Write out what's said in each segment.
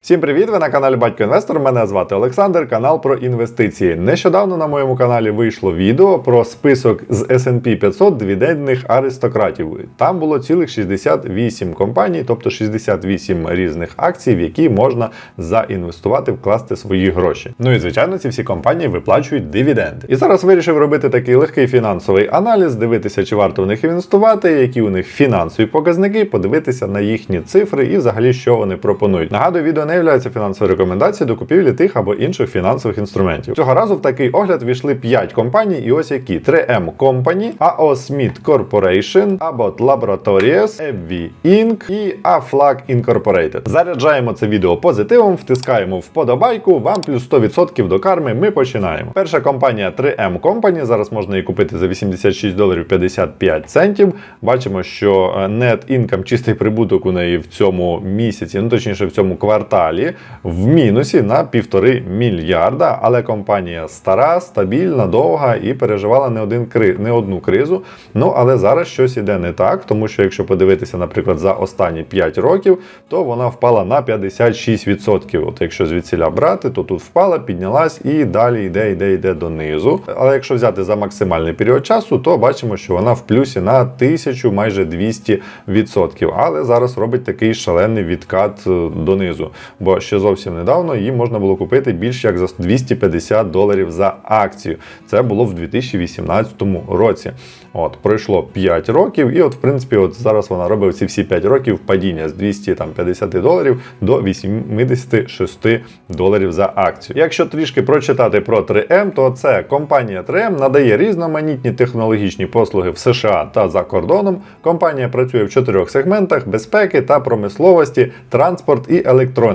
Всім привіт! Ви на каналі Батько Інвестор. Мене звати Олександр, канал про інвестиції. Нещодавно на моєму каналі вийшло відео про список з S&P 500 дивідендних аристократів. Там було цілих 68 компаній, тобто 68 різних акцій, в які можна заінвестувати, вкласти свої гроші. Ну і звичайно, ці всі компанії виплачують дивіденди. І зараз вирішив робити такий легкий фінансовий аналіз, дивитися, чи варто в них інвестувати, які у них фінансові показники, подивитися на їхні цифри і взагалі що вони пропонують. Нагадую, відео не є фінансовою рекомендацією до купівлі тих або інших фінансових інструментів. Цього разу в такий огляд війшли 5 компаній, і ось які 3M Company, AO Smith Corporation, Abbott Laboratories, AbbVie Inc. і Aflac Incorporated. Заряджаємо це відео позитивом, втискаємо вподобайку, вам плюс 100% до карми. Ми починаємо. Перша компанія 3M Company, зараз можна її купити за 86 доларів 55 центів. Бачимо, що е, net income, чистий прибуток у неї в цьому місяці, ну точніше в цьому кварталі, в мінусі на півтори мільярда. Але компанія стара, стабільна, довга і переживала не один кри... не одну кризу. Ну але зараз щось іде не так, тому що якщо подивитися, наприклад, за останні 5 років, то вона впала на 56%. От якщо звідсіля брати, то тут впала, піднялась і далі йде, йде, йде донизу. Але якщо взяти за максимальний період часу, то бачимо, що вона в плюсі на 1000, майже 200%. Але зараз робить такий шалений відкат е, донизу. Бо ще зовсім недавно її можна було купити більш як за 250 доларів за акцію. Це було в 2018 році. От пройшло 5 років, і от, в принципі, от зараз вона робить ці всі 5 років падіння з 250 доларів до 86 доларів за акцію. Якщо трішки прочитати про 3M, то це компанія 3M надає різноманітні технологічні послуги в США та за кордоном. Компанія працює в чотирьох сегментах безпеки та промисловості, транспорт і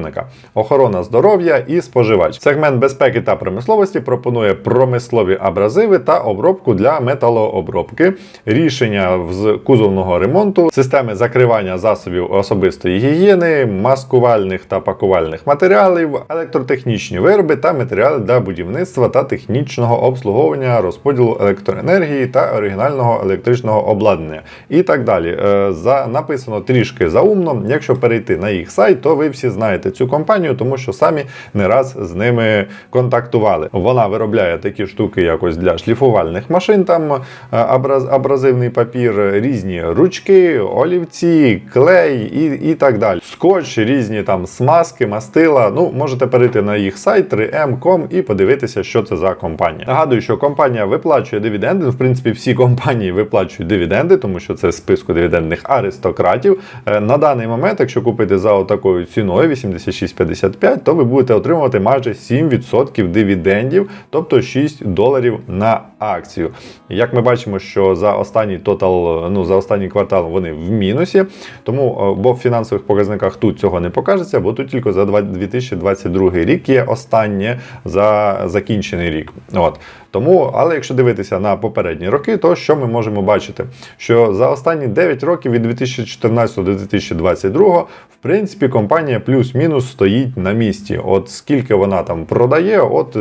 електроніка, охорона здоров'я і споживач. Сегмент безпеки та промисловості пропонує промислові абразиви та обробку для металообробки, рішення з кузовного ремонту, системи закривання засобів особистої гігієни, маскувальних та пакувальних матеріалів, електротехнічні вироби та матеріали для будівництва та технічного обслуговування розподілу електроенергії та оригінального електричного обладнання. І так далі. Е, За написано трішки заумно. Якщо перейти на їх сайт, то ви всі знаєте цю компанію, тому що самі не раз з ними контактували. Вона виробляє такі штуки, якось для шліфувальних машин, там е, абраз, абразивний папір, різні ручки, олівці, клей і, і так далі. Скотч, різні там смазки, мастила. Ну, можете перейти на їх сайт 3m.com і подивитися, що це за компанія. Нагадую, що компанія виплачує дивіденди. Ну, В принципі, всі компанії виплачують дивіденди, тому що це списку дивідендних аристократів. Е, На даний момент, якщо купити за отакою ціною 86,55, то ви будете отримувати майже 7% дивідендів, тобто 6 доларів на акцію. Як ми бачимо, що за останній тотал, ну за останній квартал вони в мінусі, тому е, бо в фінансових показниках тут цього не покажеться, бо тут тільки за 2022 рік є останнє за закінчений рік. От. Тому, але якщо дивитися на попередні роки, то що ми можемо бачити? Що за останні 9 років від 2014 до 2022, в принципі, компанія плюс-мінус стоїть на місці. От скільки вона там продає, от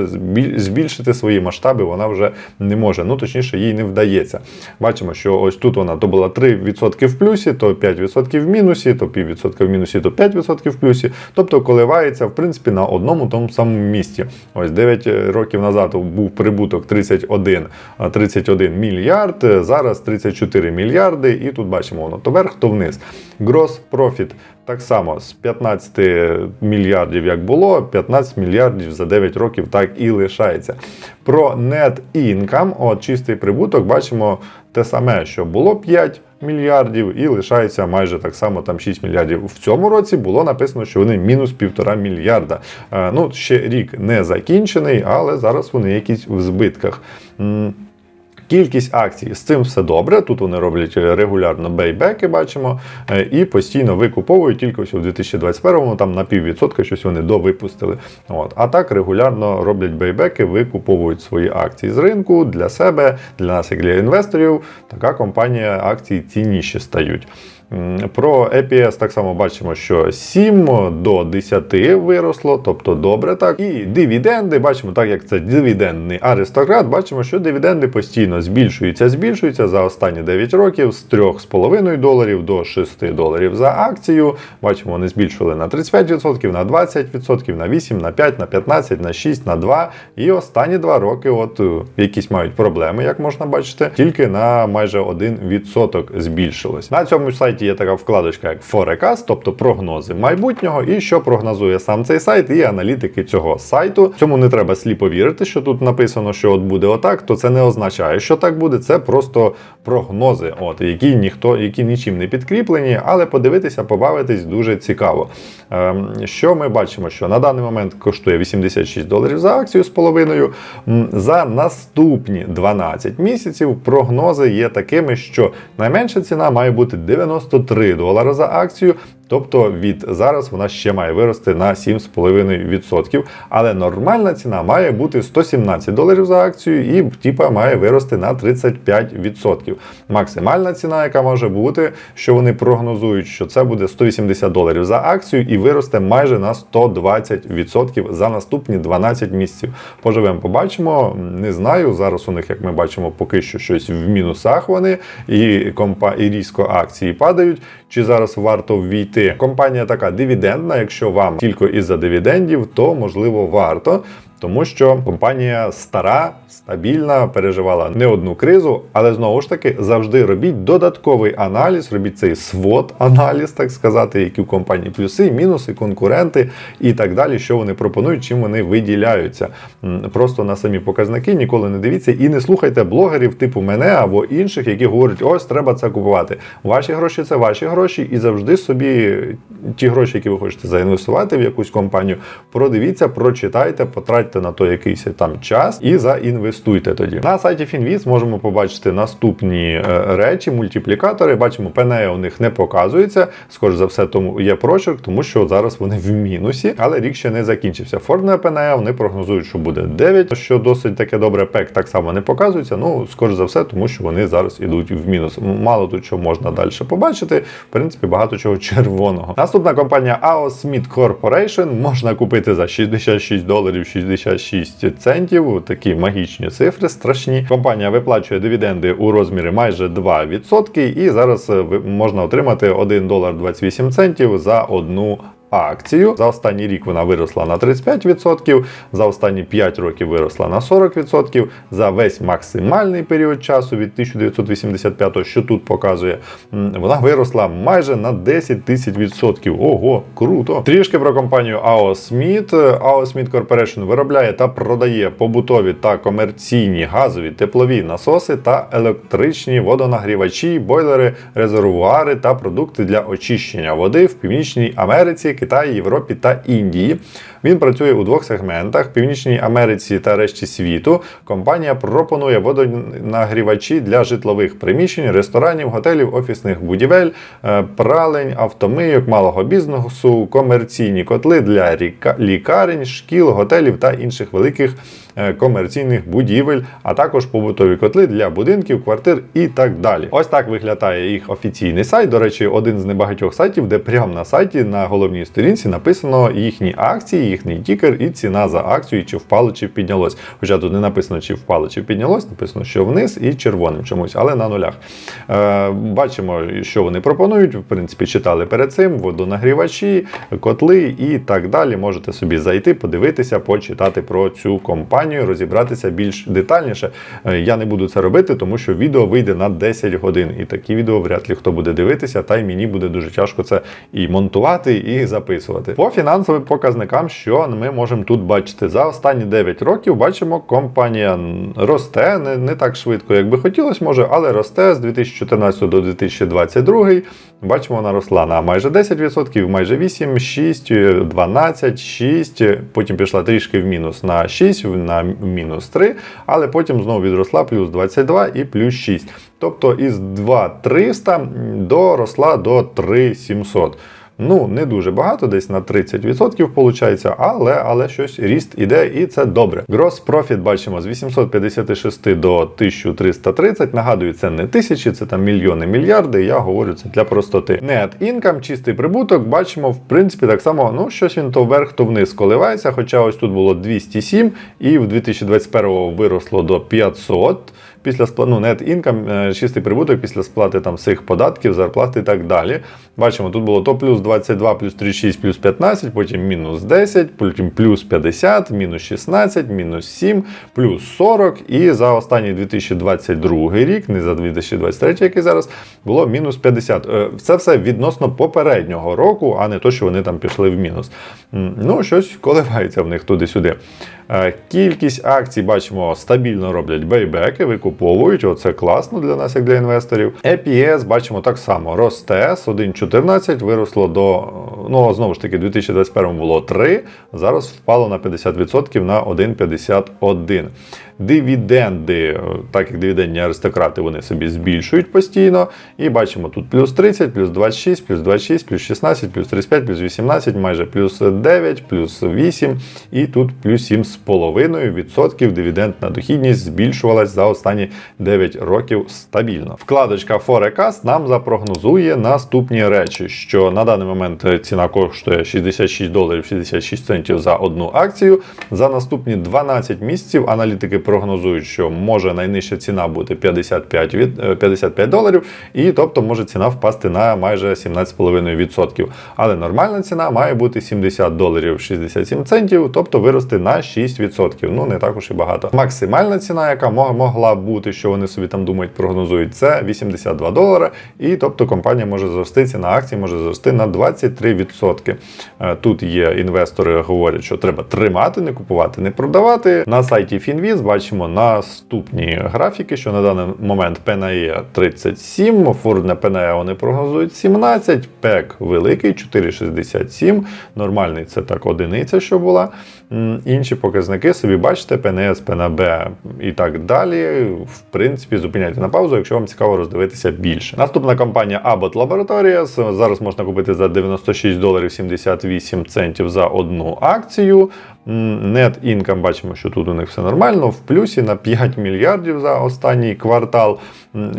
збільшити свої масштаби вона вже не може. Ну точніше, їй не вдається. Бачимо, що ось тут вона то була 3% в плюсі, то 5% в мінусі, то піввідсотка в мінусі, то 5% в плюсі. Тобто коливається в принципі на одному тому самому місці. Ось 9 років назад був прибуток 31, 31 мільярд, зараз 34 мільярди, і тут бачимо воно то вверх, то вниз. Gross profit так само з 15 мільярдів, як було, 15 мільярдів за 9 років так і лишається. Про net income, от чистий прибуток, бачимо те саме, що було 5 мільярдів і лишається майже так само там 6 мільярдів. В цьому році було написано, що вони мінус 1,5 мільярда. Е, Ну, ще рік не закінчений, але зараз вони якісь в збитках. Кількість акцій з цим все добре. Тут вони роблять регулярно бейбеки, бачимо, е, і постійно викуповують тільки ось у 2021-му, там на піввідсотка щось вони довипустили. От. А так регулярно роблять бейбеки, викуповують свої акції з ринку для себе, для нас, як для інвесторів. Така компанія акції цінніші стають. Про EPS так само бачимо, що 7 до 10 виросло, тобто добре так. І дивіденди, бачимо, так як це дивідендний аристократ, бачимо, що дивіденди постійно збільшуються, збільшуються за останні 9 років з 3,5 доларів до 6 доларів за акцію. Бачимо, вони збільшили на 35%, на 20%, на 8%, на 5%, на 15%, на 6%, на 2%. І останні 2 роки, от е, якісь мають проблеми, як можна бачити, тільки на майже 1% збільшилось. На цьому сайті є така вкладочка, як Forecast, тобто прогнози майбутнього, і що прогнозує сам цей сайт, і аналітики цього сайту. Цьому не треба сліпо вірити, що тут написано, що от буде отак, то це не означає, що так буде. Це просто прогнози, от які ніхто, які нічим не підкріплені, але подивитися, побавитись дуже цікаво. Ем, що ми бачимо, що на даний момент коштує 86 доларів за акцію з половиною. За наступні 12 місяців прогнози є такими, що найменша ціна має бути 93 долара за акцію. Тобто від зараз вона ще має вирости на 7,5%. Але нормальна ціна має бути 117 доларів за акцію і типа має вирости на 35%. Максимальна ціна, яка може бути, що вони прогнозують, що це буде 180 доларів за акцію і виросте майже на 120% за наступні 12 місяців. Поживемо, побачимо. Не знаю. Зараз у них, як ми бачимо, поки що щось в мінусах вони і компа і різко акції падають. Чи зараз варто ввійти? Компанія така дивідендна. Якщо вам тільки із-за дивідендів, то можливо варто. Тому що компанія стара, стабільна, переживала не одну кризу, але знову ж таки завжди робіть додатковий аналіз, робіть цей свод аналіз, так сказати, які в компанії плюси, мінуси, конкуренти і так далі, що вони пропонують, чим вони виділяються. Просто на самі показники ніколи не дивіться і не слухайте блогерів типу мене або інших, які говорять, ось треба це купувати. Ваші гроші це ваші гроші, і завжди собі ті гроші, які ви хочете заінвестувати в якусь компанію, продивіться, прочитайте, потратьте на то якийсь там час і заінвестуйте тоді. На сайті Finviz можемо побачити наступні е, речі, мультиплікатори. Бачимо, пенея у них не показується. Скоріше за все, тому є прочерк, тому що зараз вони в мінусі, але рік ще не закінчився. Фордне пенея вони прогнозують, що буде 9, що досить таке добре. Пек так само не показується. Ну, скоріше за все, тому що вони зараз ідуть в мінус. Мало тут що можна далі побачити. В принципі, багато чого червоного. Наступна компанія AO Smith Corporation можна купити за 66 доларів 66 центів. Такі магічні цифри страшні. Компанія виплачує дивіденди у розмірі майже 2%, і зараз е, можна отримати 1 долар 28 центів за одну. Акцію за останній рік вона виросла на 35%, за останні 5 років виросла на 40%, за весь максимальний період часу від 1985, що тут показує, вона виросла майже на 10 тисяч відсотків. Ого, круто! Трішки про компанію AO Smith. AO Smith Corporation виробляє та продає побутові та комерційні газові теплові насоси та електричні водонагрівачі, бойлери, резервуари та продукти для очищення води в Північній Америці, Китаї, Європі та Індії. Він працює у двох сегментах: Північній Америці та решті світу. Компанія пропонує водонагрівачі для житлових приміщень, ресторанів, готелів, офісних будівель, е, пралень, автомийок, малого бізнесу, комерційні котли для лікарень, шкіл, готелів та інших великих комерційних будівель, а також побутові котли для будинків, квартир і так далі. Ось так виглядає їх офіційний сайт. До речі, один з небагатьох сайтів, де прямо на сайті на головній сторінці написано їхні акції, їхній тікер і ціна за акцію, чи впало, чи піднялось. Хоча тут не написано, чи впало, чи піднялось, написано, що вниз і червоним чомусь, але на нулях. Е, бачимо, що вони пропонують. В принципі, читали перед цим водонагрівачі, котли і так далі. Можете собі зайти, подивитися, почитати про цю компанію, розібратися більш детальніше. Е, Я не буду це робити, тому що відео вийде на 10 годин. І такі відео вряд ли хто буде дивитися, та й мені буде дуже тяжко це і монтувати, і записувати. По фінансовим показникам, що ми можемо тут бачити, за останні 9 років бачимо, компанія росте не, не так швидко, як би хотілося, може, але росте з 2014 до 2022. Бачимо, вона росла на майже 10%, майже 8, 6, 12, 6, потім пішла трішки в мінус на 6, на мінус 3, але потім знову відросла плюс 22 і плюс 6. Тобто із 2300 доросла до 3700. Ну, не дуже багато, десь на 30% виходить, але, але щось ріст іде, і це добре. Gross Profit бачимо з 856 до 1330. Нагадую, це не тисячі, це там мільйони, мільярди. Я говорю це для простоти. Net Income, чистий прибуток, бачимо, в принципі, так само, ну, щось він то вверх, то вниз коливається. Хоча ось тут було 207, і в 2021 виросло до 500 після сплати, ну, net income, е, чистий прибуток після сплати там всіх податків, зарплат і так далі. Бачимо, тут було то плюс 22, плюс 36, плюс 15, потім мінус 10, потім плюс 50, мінус 16, мінус 7, плюс 40. І за останній 2022 рік, не за 2023, який зараз, було мінус 50. Е, Це все відносно попереднього року, а не то, що вони там пішли в мінус. Ну, щось коливається в них туди-сюди. Е, Кількість акцій, бачимо, стабільно роблять бейбеки, викуповують. Оце класно для нас, як для інвесторів. EPS, бачимо, так само росте з 1,14 виросло до, ну, знову ж таки, у 2021 було 3, зараз впало на 50% на 1,51. Дивіденди, так як дивідендні аристократи, вони собі збільшують постійно. І бачимо тут плюс 30, плюс 26, плюс 26, плюс 16, плюс 35, плюс 18, майже плюс 9, плюс 8 і тут плюс 7,5% дивідендна дохідність збільшувалась за останні 9 років стабільно. Вкладочка Forecast нам запрогнозує наступні речі, що на даний момент ціна коштує 66 доларів 66 центів за одну акцію. За наступні 12 місяців аналітики прогнозують, що може найнижча ціна бути 55, від, е, 55 доларів, і тобто може ціна впасти на майже 17,5%. Але нормальна ціна має бути 70 доларів 67 центів, тобто вирости на 6%. Ну не також і багато. Максимальна ціна, яка могла бути, що вони собі там думають, прогнозують, це 82 долара. І тобто компанія може зрости, ціна акцій може зрости на 23%. Е, Тут є інвестори, говорять, що треба тримати, не купувати, не продавати. На сайті Finviz бачимо наступні графіки, що на даний момент PNE 37, фурне PNAE вони прогнозують 17, ПЕК великий 4,67, нормальний це так одиниця, що була. Інші показники собі бачите, ПНС, ПНБ і так далі. В принципі, зупиняйте на паузу, якщо вам цікаво роздивитися більше. Наступна компанія Abbott Laboratories. Зараз можна купити за 96 доларів 78 центів за одну акцію. Net income бачимо, що тут у них все нормально, в плюсі на 5 мільярдів за останній квартал.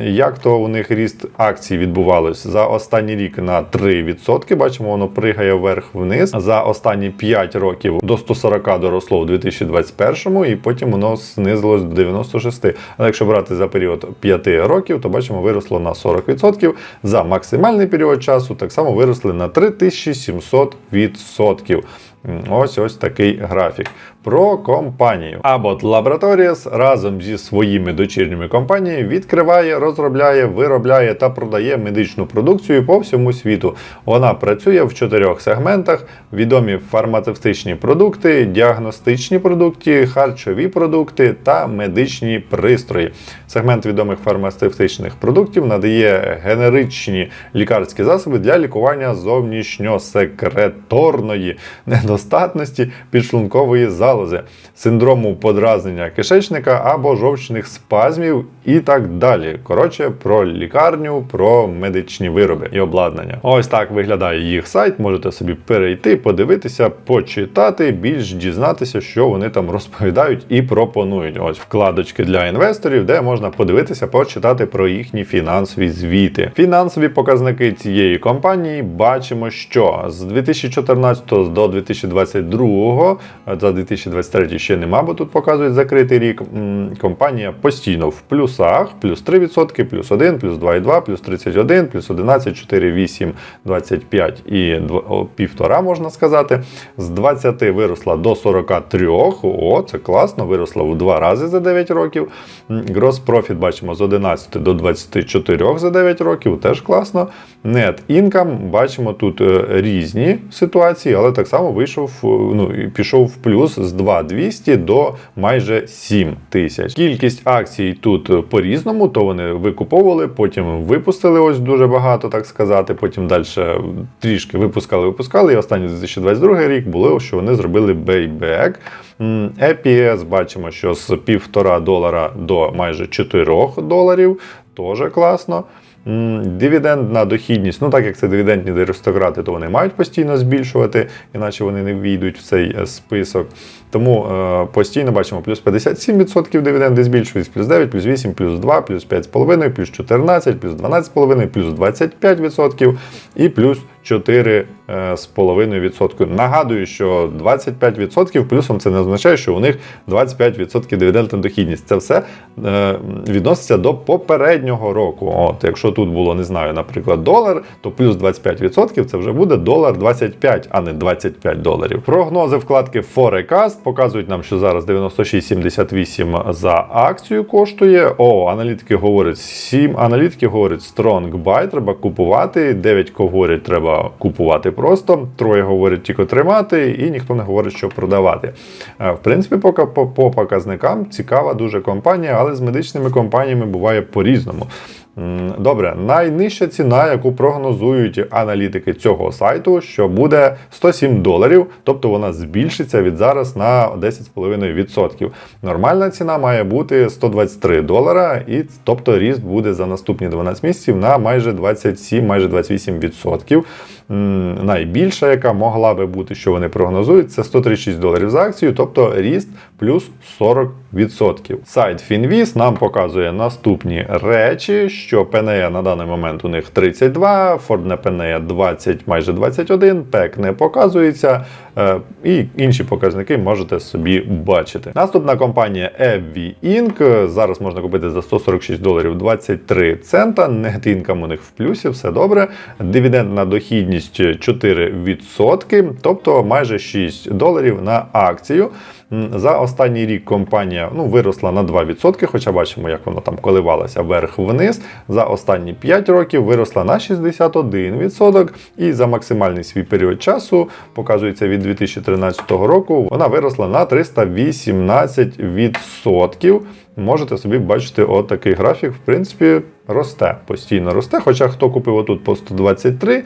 Як то у них ріст акцій відбувалось за останній рік на 3%. Бачимо, воно пригає вверх-вниз. За останні 5 років до 140 доросло в 2021 і потім воно знизилось до 96. Але якщо брати за період 5 років, то бачимо, виросло на 40%. За максимальний період часу так само виросли на 3700%. Ось ось такий графік. Про компанію. Abbott Laboratories разом зі своїми дочірніми компаніями відкриває, розробляє, виробляє та продає медичну продукцію по всьому світу. Вона працює в чотирьох сегментах: відомі фармацевтичні продукти, діагностичні продукти, харчові продукти та медичні пристрої. Сегмент відомих фармацевтичних продуктів надає генеричні лікарські засоби для лікування зовнішньосекреторної недостатності підшлункової залози, синдрому подразнення кишечника або жовчних спазмів і так далі. Коротше, про лікарню, про медичні вироби і обладнання. Ось так виглядає їх сайт. Можете собі перейти, подивитися, почитати, більш дізнатися, що вони там розповідають і пропонують. Ось вкладочки для інвесторів, де можна подивитися, почитати про їхні фінансові звіти. Фінансові показники цієї компанії бачимо, що з 2014 до 2022, е, за 2023 ще нема, бо тут показують закритий рік. Компанія постійно в плюсах, плюс 3%, плюс 1, плюс 2,2, плюс 31, плюс 11, 4, 8, 25 і дв- о, півтора, можна сказати. З 20 виросла до 43. О, це класно, виросла в два рази за 9 років. Gross Profit бачимо з 11 до 24 за 9 років, теж класно. Net Income бачимо тут е, різні ситуації, але так само вийшов, е, ну, пішов в плюс з 2200 до майже 7 тисяч. Кількість акцій тут по-різному, то вони викуповували, потім випустили ось дуже багато, так сказати. Потім далі трішки випускали, випускали. І останній 2022 рік було, що вони зробили бейбек. EPS бачимо, що з півтора долара до майже 4 доларів. Теж класно. Дивідендна дохідність, ну так як це дивідендні аристократи, то вони мають постійно збільшувати, іначе вони не війдуть в цей е, список. Тому е, постійно бачимо плюс 57% дивіденди збільшують, плюс 9, плюс 8, плюс 2, плюс 5,5, плюс 14, плюс 12,5, плюс 25% і плюс 4,5%. Нагадую, що 25% плюсом це не означає, що у них 25% дивідендна дохідність. Це все е, відноситься до попереднього року. От, якщо тут було, не знаю, наприклад, долар, то плюс 25% це вже буде долар 25, а не 25 доларів. Прогнози вкладки Forecast показують нам, що зараз 96,78 за акцію коштує. О, аналітики говорять 7 аналітики говорять strong buy, треба купувати. 9 говорять, треба купувати просто. Троє говорять тільки тримати, і ніхто не говорить, що продавати. Е, В принципі, поки по, по показникам цікава дуже компанія, але з медичними компаніями буває по-різному. Добре, найнижча ціна, яку прогнозують аналітики цього сайту, що буде 107 доларів, тобто вона збільшиться від зараз на 10,5%. Нормальна ціна має бути 123 долара, і тобто ріст буде за наступні 12 місяців на майже 27, майже 28%. Найбільша, яка могла би бути, що вони прогнозують, це 136 доларів за акцію, тобто ріст плюс 40%. Сайт Finviz нам показує наступні речі, що PNE на даний момент у них 32, Ford PNE 20, майже 21, PEC не показується, е, і інші показники можете собі бачити. Наступна компанія EV Inc. Зараз можна купити за 146 доларів 23 цента. Net у них в плюсі, все добре. Дивідендна дохідність 4%, тобто майже 6 доларів на акцію. За останній рік компанія ну, виросла на 2%, хоча бачимо, як вона там коливалася вверх-вниз. За останні 5 років виросла на 61%, і за максимальний свій період часу, показується від 2013 року, вона виросла на 318%. Можете собі бачити отакий графік, в принципі, росте, постійно росте. Хоча хто купив отут по 123,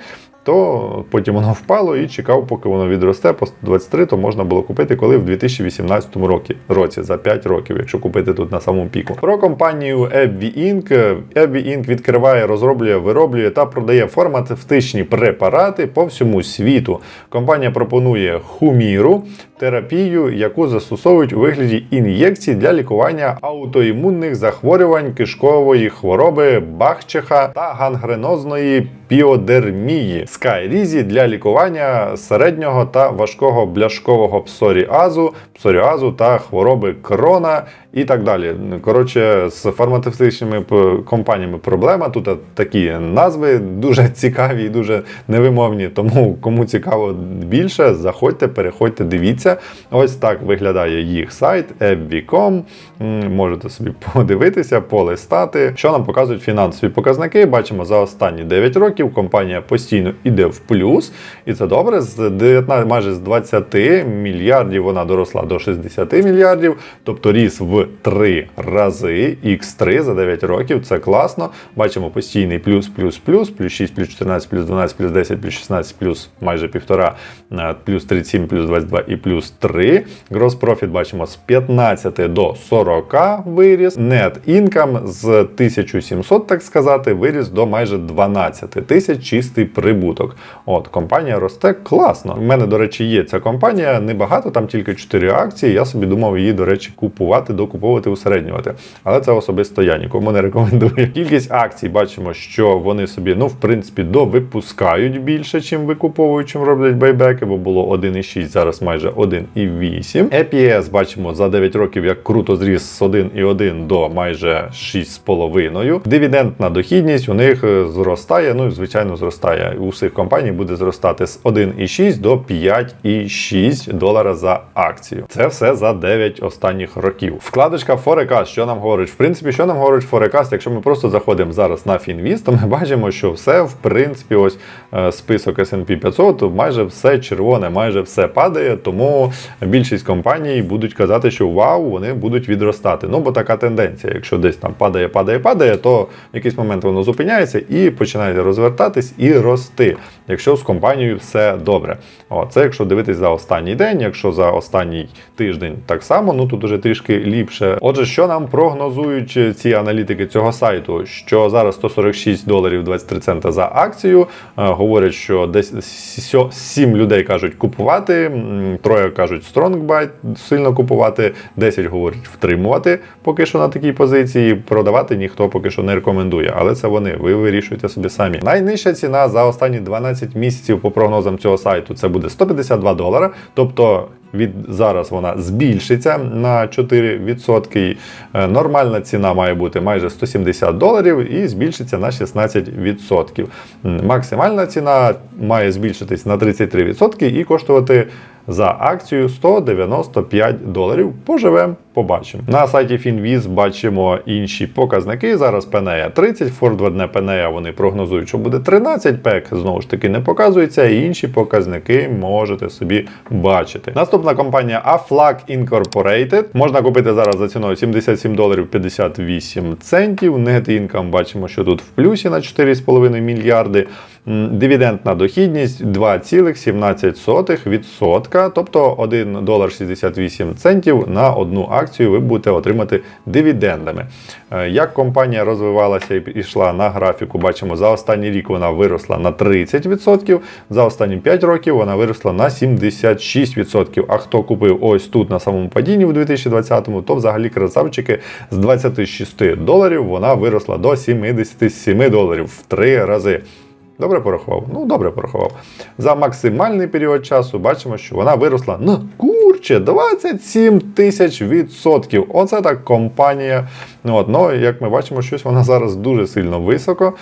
то потім воно впало і чекав, поки воно відросте по 123, то можна було купити коли в 2018 році, році за 5 років, якщо купити тут на самому піку. Про компанію AbbVie Inc. AbbVie Inc. відкриває, розроблює, вироблює та продає фармацевтичні препарати по всьому світу. Компанія пропонує хуміру, терапію, яку застосовують у вигляді ін'єкцій для лікування аутоімунних захворювань кишкової хвороби Бахчеха та гангренозної піодермії. Скайрізі для лікування середнього та важкого бляшкового псоріазу, псоріазу та хвороби крона і так далі. Коротше, з фармацевтичними компаніями проблема. Тут такі назви дуже цікаві і дуже невимовні. Тому кому цікаво більше, заходьте, переходьте, дивіться. Ось так виглядає їх сайт Ebbie.com. Можете собі подивитися, полистати. Що нам показують фінансові показники? Бачимо за останні 9 років компанія постійно іде в плюс, і це добре. З 19, майже з 20 мільярдів вона доросла до 60 мільярдів, тобто ріс в 3 рази. X3 за 9 років. Це класно. Бачимо постійний плюс, плюс, плюс, плюс 6, плюс 14, плюс 12, плюс 10, плюс 16, плюс майже півтора, е, плюс 37, плюс 22 і плюс 3. Gross profit бачимо з 15 до 40 виріс. Net income з 1700, так сказати, виріс до майже 12 тисяч чистий прибуток. От, компанія росте класно. У мене, до речі, є ця компанія, небагато, там тільки 4 акції. Я собі думав її, до речі, купувати, докуповувати, усереднювати. Але це особисто я нікому не рекомендую. Кількість акцій бачимо, що вони собі, ну, в принципі, довипускають більше, чим викуповують, чим роблять байбеки, бо було 1,6, зараз майже 1,8. EPS бачимо за 9 років, як круто зріс з 1,1 до майже 6,5. Дивідендна дохідність у них е, зростає, ну, і звичайно, зростає. У всіх компаній буде зростати з 1,6 до 5,6 долара за акцію. Це все за 9 останніх років. Вкладочка Forecast, що нам говорить? В принципі, що нам говорить Forecast, якщо ми просто заходимо зараз на Finviz, то ми бачимо, що все, в принципі, ось е, список S&P 500, майже все червоне, майже все падає, тому більшість компаній будуть казати, що вау, вони будуть відростати. Ну бо така тенденція. Якщо десь там падає, падає, падає, то в якийсь момент воно зупиняється і починає розвертатись і рости, якщо з компанією все добре. О, це якщо дивитись за останній день, якщо за останній тиждень так само, ну тут уже трішки ліпше. Отже, що нам прогнозують ці аналітики цього сайту, що зараз 146 доларів 23 цента за акцію. Е, Говорять, що десь 7 людей кажуть купувати, троє кажуть strong сильно купувати, 10 говорять втримувати поки що на такій позиції. Продавати ніхто поки що не рекомендує, але це вони. Ви вирішуєте собі самі. Найнижча ціна за останні 12 місяців по прогнозам цього сайту це буде 152 долара. Тобто від зараз вона збільшиться на 4%. Е, Нормальна ціна має бути майже 170 доларів і збільшиться на 16%. Максимальна ціна має збільшитись на 33% і коштувати за акцію 195 доларів. Поживемо, побачимо. На сайті Finviz бачимо інші показники. Зараз Пенея 30, форвардне Пенея вони прогнозують, що буде 13, пек знову ж таки не показується, і інші показники можете собі бачити. Наступна компанія Aflac Incorporated. Можна купити зараз за ціною 77 доларів 58 центів. Net income бачимо, що тут в плюсі на 4,5 мільярди. Дивідендна дохідність 2,17%, тобто 1 долар 68 центів на одну акцію ви будете отримати дивідендами. Е, Як компанія розвивалася і йшла на графіку, бачимо, за останній рік вона виросла на 30%, за останні 5 років вона виросла на 76%. А хто купив ось тут на самому падінні в 2020-му, то взагалі красавчики з 26 доларів вона виросла до 77 доларів в 3 рази. Добре порахував? Ну, добре порахував. За максимальний період часу бачимо, що вона виросла на курче 27 тисяч відсотків. Оце так компанія. Ну, от, ну, як ми бачимо, щось вона зараз дуже сильно високо.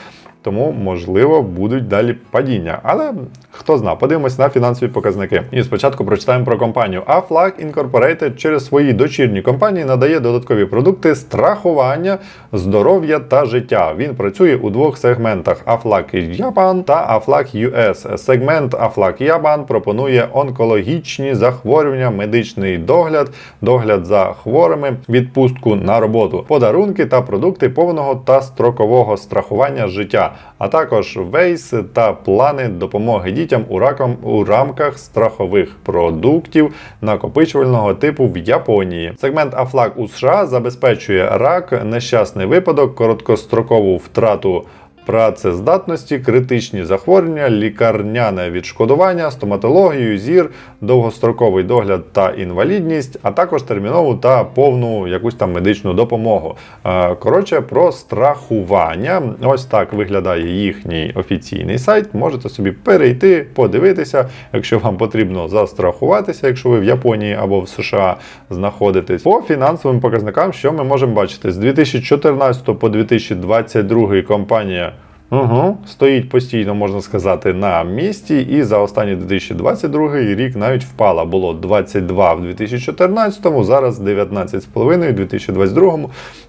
Тому, можливо, будуть далі падіння. Але хто зна, подивимось на фінансові показники. І спочатку прочитаємо про компанію. Aflac Incorporated через свої дочірні компанії надає додаткові продукти страхування, здоров'я та життя. Він працює у двох сегментах: Aflac Japan та Aflac US. Сегмент Aflac Japan пропонує онкологічні захворювання, медичний догляд, догляд за хворими, відпустку на роботу, подарунки та продукти повного та строкового страхування життя, а також вейс та плани допомоги дітям у раком у рамках страхових продуктів накопичувального типу в Японії. Сегмент Афлак у США забезпечує рак, нещасний випадок, короткострокову втрату працездатності, критичні захворювання, лікарняне відшкодування, стоматологію, зір, довгостроковий догляд та інвалідність, а також термінову та повну якусь там медичну допомогу. Е, Коротше, про страхування. Ось так виглядає їхній офіційний сайт. Можете собі перейти, подивитися, якщо вам потрібно застрахуватися, якщо ви в Японії або в США знаходитесь. По фінансовим показникам, що ми можемо бачити з 2014 по 2022 компанія. Угу, стоїть постійно, можна сказати, на місці, і за останній 2022 рік навіть впала. Було 22 в 2014, зараз 19,5 у 2022.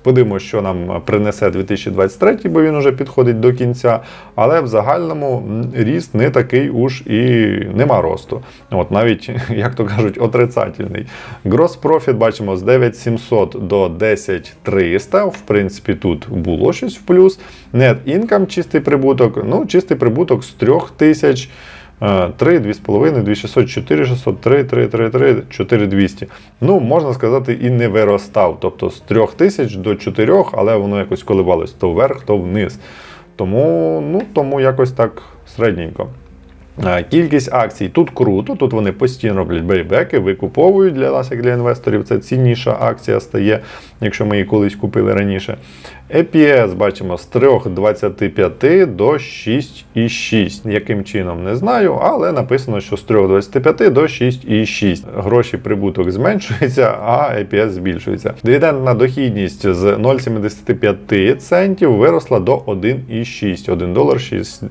Подивимося, що нам принесе 2023, бо він уже підходить до кінця. Але в загальному ріст не такий уж і нема росту. От навіть, як то кажуть, отрицательний. Gross profit бачимо з 9700 до 10300. В принципі, тут було щось в плюс. Net income, чистий прибуток. Ну, чистий прибуток з 3000. 3, 2,5, 2600, 4600, 3, 3, 3, 3, 4200. Ну, можна сказати, і не виростав. Тобто з 3000 до 4, але воно якось коливалось то вверх, то вниз. Тому, ну, тому якось так середненько. Е, Кількість акцій тут круто, тут вони постійно роблять бейбеки, викуповують для нас, як для інвесторів. Це цінніша акція стає, якщо ми її колись купили раніше. EPS бачимо з 3,25 до 6,6. Яким чином не знаю, але написано, що з 3,25 до 6,6. Гроші прибуток зменшується, а EPS збільшується. Дивідендна дохідність з 0,75 центів виросла до 1,6 1 долар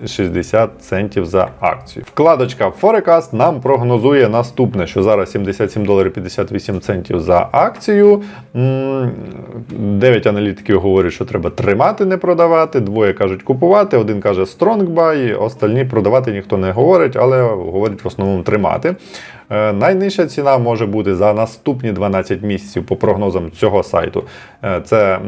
60 центів за акцію. Вкладочка Forecast нам прогнозує наступне, що зараз 77 доларів 58 центів за акцію. 9 аналітиків говорять, що треба тримати, не продавати. Двоє кажуть купувати, один каже strong buy, остальні продавати ніхто не говорить, але говорять в основному тримати. Е, Найнижча ціна може бути за наступні 12 місяців по прогнозам цього сайту. Е, Це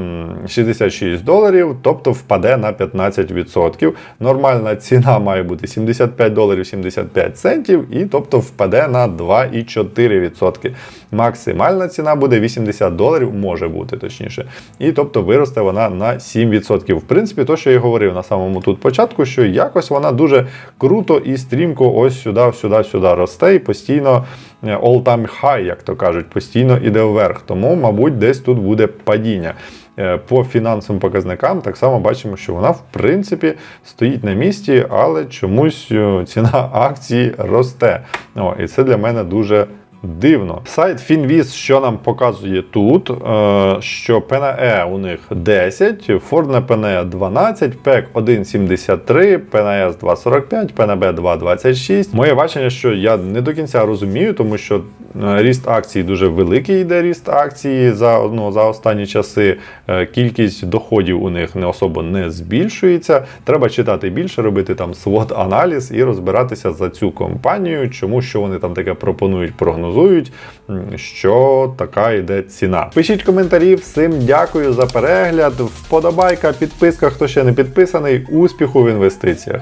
66 доларів, тобто впаде на 15%. Нормальна ціна має бути 75 доларів 75 центів, і тобто впаде на 2,4%. Максимальна ціна буде 80 доларів, може бути точніше. І тобто виросте вона на 7%. В принципі, то, що я говорив на самому тут початку, що якось вона дуже круто і стрімко ось сюди, сюди, сюди росте і постійно е, all-time high, як то кажуть, постійно іде вверх. Тому, мабуть, десь тут буде падіння. Е, По фінансовим показникам так само бачимо, що вона в принципі стоїть на місці, але чомусь е, ціна акції росте. О, і це для мене дуже Дивно. Сайт Finviz, що нам показує тут, е, що PNE у них 10, Ford на PNE 12, PEC 1,73, PNS 2,45, PNB 2,26. Моє бачення, що я не до кінця розумію, тому що е, ріст акцій дуже великий йде ріст акції за, ну, за останні часи. Е, Кількість доходів у них не особо не збільшується. Треба читати більше, робити там swot аналіз і розбиратися за цю компанію, чому що вони там таке пропонують, прогнозують, що така йде ціна. Пишіть коментарі, всім дякую за перегляд. Вподобайка, підписка, хто ще не підписаний. Успіху в інвестиціях.